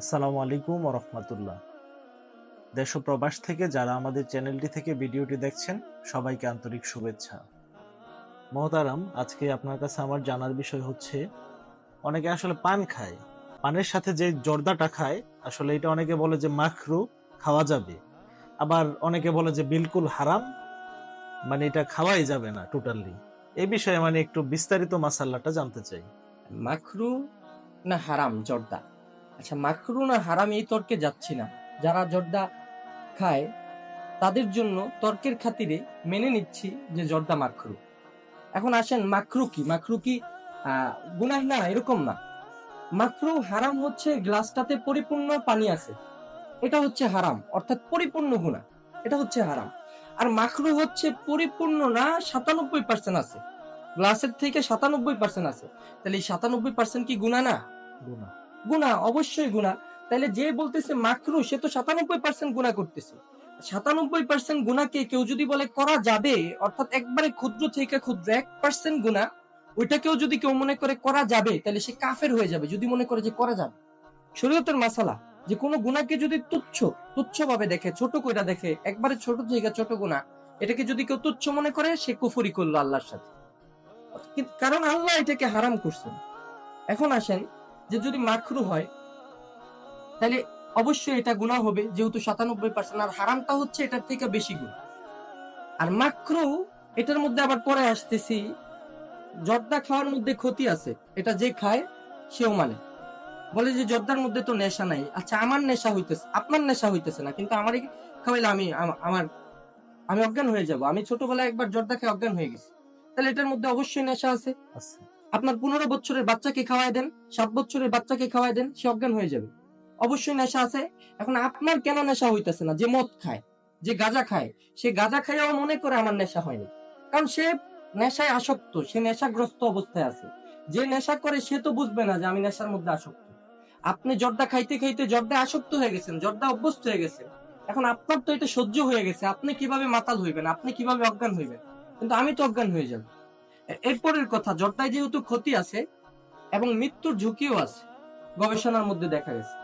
আসসালামু আলাইকুম রহমতুল্লাহ। দেশ প্রবাস থেকে যারা আমাদের চ্যানেলটি থেকে ভিডিওটি দেখছেন, সবাইকে আন্তরিক শুভেচ্ছা। মহতারাম, আজকে আপনার কাছে আমার জানার বিষয় হচ্ছে, অনেকে আসলে পান খায়। পানের সাথে যে জর্দাটা খায়, আসলে এটা অনেকে বলে যে মাখরু খাওয়া যাবে। আবার অনেকে বলে যে বিলকুল হারাম মানে এটা খাওয়াই যাবে না টোটালি এই বিষয়ে মানে একটু বিস্তারিত মাসাল্লাটা জানতে চাই। মাখরু না হারাম, জর্দা? আচ্ছা মাখরু না হারাম এই তর্কে যাচ্ছি না। যারা জর্দা খায়, তাদের জন্য তর্কের খাতিরে মেনে নিচ্ছি যে জর্দা মাখরু এখন আসেন মাখরু কি মাখরু কি গুনাহ না, এরকম না। মাখরু হারাম হচ্ছে গ্লাসটাতে পরিপূর্ণ পানি আছে। এটা হচ্ছে হারাম, অর্থাৎ পরিপূর্ণ গুণা এটা হচ্ছে হারাম। আর মাখরু হচ্ছে পরিপূর্ণ না, সাতানব্বই পার্সেন্ট আছে। গ্লাসের থেকে সাতানব্বই পার্সেন্ট আছে। তাহলে এই সাতানব্বই পার্সেন্ট কি গুণা না? গুনাহ। গুণা, অবশ্যই গুণা। তাহলে যে বলতেছে মাকরু, সে তো সাতানব্বই পার্সেন্ট গুণা করতেছে। সাতানব্বই পার্সেন্ট গুণাকে কেউ যদি বলে করা যাবে, অর্থাৎ একবারে ক্ষুদ্র থেকে ক্ষুদ্র, এক পার্সেন্ট গুণা, ওইটাকেও যদি কেউ মনে করে করা যাবে তাহলে সে কাফের হয়ে যাবে, যদি মনে করে যে করা যাবে। শরীয়তের মাসালা, যে কোনো গুণাকে যদি তুচ্ছ তুচ্ছ ভাবে দেখে, ছোট কইরা দেখে, একবারে ছোট থেকে ছোট গুণা, এটাকে যদি কেউ তুচ্ছ মনে করে, সে কুফরি করল আল্লাহর সাথে। কারণ আল্লাহ এটাকে হারাম করছেন। এখন আসেন যে যদি মাখরু হয়, তাহলে অবশ্যই এটা গুণা হবে। যেহেতু সাতানব্বই পার্সেন্ট আর হারামটা হচ্ছে এটার থেকে বেশি গুণ আর মাখরু এটার মধ্যে আবার পরে আসতেছি, জর্দা খাওয়ার মধ্যে ক্ষতি আছে। এটা যে খায়, সেও মানে। বলে যে জর্দার মধ্যে তো নেশা নাই। আচ্ছা আমার নেশা হইতেছে, আপনার নেশা হইতেছে না, কিন্তু আমারই খাওয়াইলে আমি আমার, আমি অজ্ঞান হয়ে যাব। আমি ছোটবেলায় একবার জর্দা খেয়ে অজ্ঞান হয়ে গেছি। তাহলে এটার মধ্যে অবশ্যই নেশা আছে। আপনার পনেরো বছরের বাচ্চাকে খাওয়াই দেন, সাত বছরের বাচ্চাকে খাওয়াই দেন, সে অজ্ঞান হয়ে যাবে। অবশ্যই নেশা আছে। এখন আপনার কেন নেশা হইতেছে না? যে মদ খায়, যে গাঁজা খায়, সে গাঁজা খাইয়াও মনে করে আমার নেশা হয়নি। কারণ সে নেশায় আসক্ত, সে নেশাগ্রস্ত অবস্থায় আছে। যে নেশা করে, সে তো বুঝবে না যে আমি নেশার মধ্যে আসক্ত। আপনি জর্দা খাইতে খাইতে জর্দা আসক্ত হয়ে গেছেন, জর্দা অভ্যস্ত হয়ে গেছেন। এখন আপনার তো এটা সহ্য হয়ে গেছে। আপনি কীভাবে মাতাল হইবেন? আপনি কীভাবে অজ্ঞান হইবেন? কিন্তু আমি তো অজ্ঞান হয়ে যাব। এরপরের কথা জর্দায় যেহেতু ক্ষতি আছে এবং মৃত্যুর ঝুঁকিও আছে গবেষণার মধ্যে দেখা গেছে।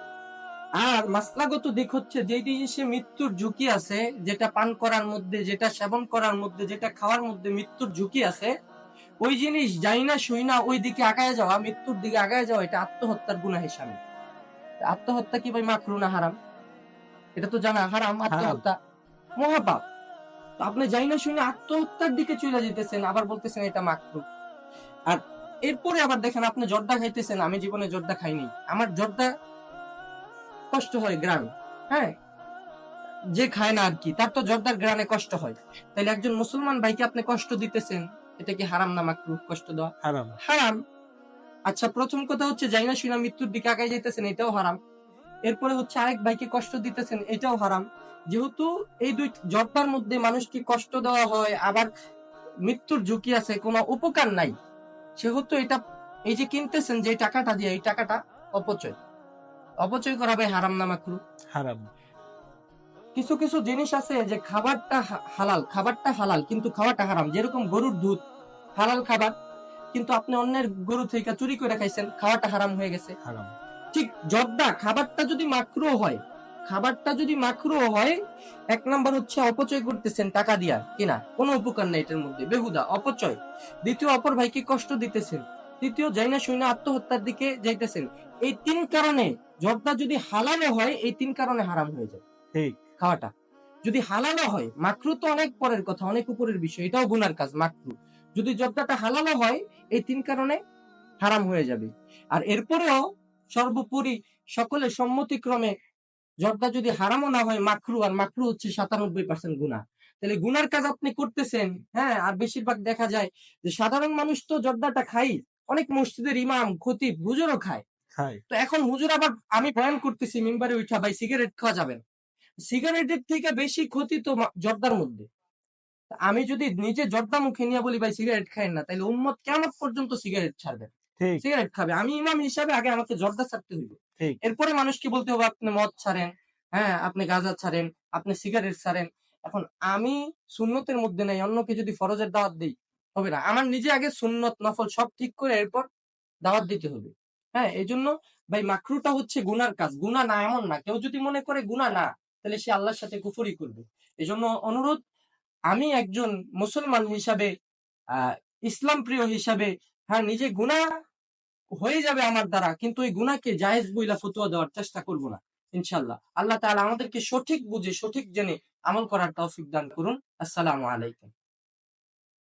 আর মাসলাগত দিক হচ্ছে যে জিনিসে মৃত্যুর ঝুঁকি আছে যেটা পান করার মধ্যে যেটা সেবন করার মধ্যে যেটা খাওয়ার মধ্যে মৃত্যুর ঝুঁকি আছে ওই জিনিস যাই না শুই না ওই দিকে আগায় যাওয়া মৃত্যুর দিকে আগায় যাওয়া এটা আত্মহত্যার গুণা হিসাবে আত্মহত্যা কি ভাই মাকরু না হারাম? এটা তো জানা হারাম। আত্মহত্যা মহাপাপ। তো আপনি যাই না শুনে আত্মহত্যার দিকে চলে যেতেছেন আবার বলতেছেন এটা মাকরু আর এরপরে আবার দেখেন আপনি জর্দা খাইতেছেন আমি জীবনে জর্দা খাইনি। আমার জর্দা কষ্ট হয় গ্রান হ্যাঁ? যে খায় না আর কি তার তো জর্দার গ্রানে কষ্ট হয়। তাহলে একজন মুসলমান ভাইকে আপনি কষ্ট দিতেছেন এটা কি হারাম না মাকরু কষ্ট দেওয়া? হারাম। হারাম। আচ্ছা প্রথম কথা হচ্ছে যাই না শুনা মৃত্যুর দিকে আগায় যাইতেছেন এটাও হারাম। এরপরে হচ্ছে আরেক ভাইকে কষ্ট দিতেছেন এটাও হারাম। যেহেতু এই দুই জর্দার মধ্যে মানুষকে কষ্ট দেওয়া হয় আবার মৃত্যুর ঝুঁকি আছে কোনো উপকার নাই। সেহেতু এটা এই যে কিনতেছেন যে টাকাটা দিয়ে এই টাকাটা অপচয়। অপচয় করা ভাই হারাম না মাকরু। হারাম। কিছু কিছু জিনিস আছে যে খাবারটা হালাল খাবারটা হালাল কিন্তু খাওয়াটা হারাম। যেরকম গরুর দুধ হালাল খাবার কিন্তু আপনি অন্যের গরু থেকে চুরি করে খাইছেন খাওয়াটা হারাম হয়ে গেছে। হারাম। ঠিক জর্দা খাবারটা যদি মাকরু হয় খাবারটা যদি মাকরু হয় এক নাম্বার হচ্ছে অপচয় করতেছেন টাকা দিয়া কিনা কোনো উপকার নেই এটার মধ্যে বেহুদা অপচয়। দ্বিতীয় অপর ভাইকে কষ্ট দিতেছেন। তৃতীয় যাই না শুই না আত্মহত্যার দিকে যাইতেছেন। এই তিন কারণে জর্দা যদি হালালো হয় এই তিন কারণে হারাম হয়ে যায়। ঠিক। খাওয়াটা। যদি হালালো হয় মাকরু তো অনেক পরের কথা অনেক উপরের বিষয় এটাও গুনার কাজ মাকরু যদি জর্দাটা হালালো হয় এই তিন কারণে হারাম হয়ে যাবে। আর এরপরেও সর্বোপরি সকলের সম্মতিক্রমে জর্দা যদি হারামও না হয় মাকরু আর মাকরু হচ্ছে সাতানব্বই পার্সেন্ট গুণা তাহলে গুনার কাজ আপনি করতেছেন হ্যাঁ? আর বেশিরভাগ দেখা যায় যে সাধারণ মানুষ তো জর্দাটা খাই অনেক মসজিদের ইমাম খতিব হুজুরও খায়। তো এখন হুজুর আবার আমি বয়ান করতেছি মেম্বারে উঠা ভাই সিগারেট খাওয়া যাবে সিগারেটের থেকে বেশি ক্ষতি তো জর্দার মধ্যে। আমি যদি নিজে জর্দা মুখে নিয়ে বলি ভাই সিগারেট খাই না। তাহলে উম্মত কেমন পর্যন্ত সিগারেট ছাড়বে? সিগারেট খাবে। আমি ইমাম হিসাবে আগে আমাকে জর্দা ছাড়তে হইবে। এরপরে মানুষকে বলতে হবে? আপনি মদ ছাড়েন হ্যাঁ আপনি গাঁজা ছাড়েন আপনি সিগারেট ছাড়েন। এখন আমি সুন্নতের মধ্যে নাই অন্যকে যদি ফরজের দাওয়াত দিই হবে না। আমার নিজে আগে সুন্নত নফল সব ঠিক করে এরপর দাওয়াত দিতে হবে। হ্যাঁ এই জন্য ভাই মাকরুটা হচ্ছে গুনার কাজ। গুনা না এমন না। কেউ যদি মনে করে গুনা না তাহলে সে আল্লাহর সাথে কুফরি করবে। এই জন্য অনুরোধ আমি একজন মুসলমান হিসাবে আহ ইসলাম প্রিয় হিসাবে হ্যাঁ নিজে গুনাহ হয়ে যাবে আমার দ্বারা, কিন্তু ওই গুণাকে জাহেজ বইলা ফতুয়া দেওয়ার চেষ্টা করব না ইনশাল্লাহ আল্লাহ তাআলা আমাদেরকে সঠিক বুঝে, সঠিক জেনে আমল করার তৌফিক দান করুন। আসসালামু আলাইকুম।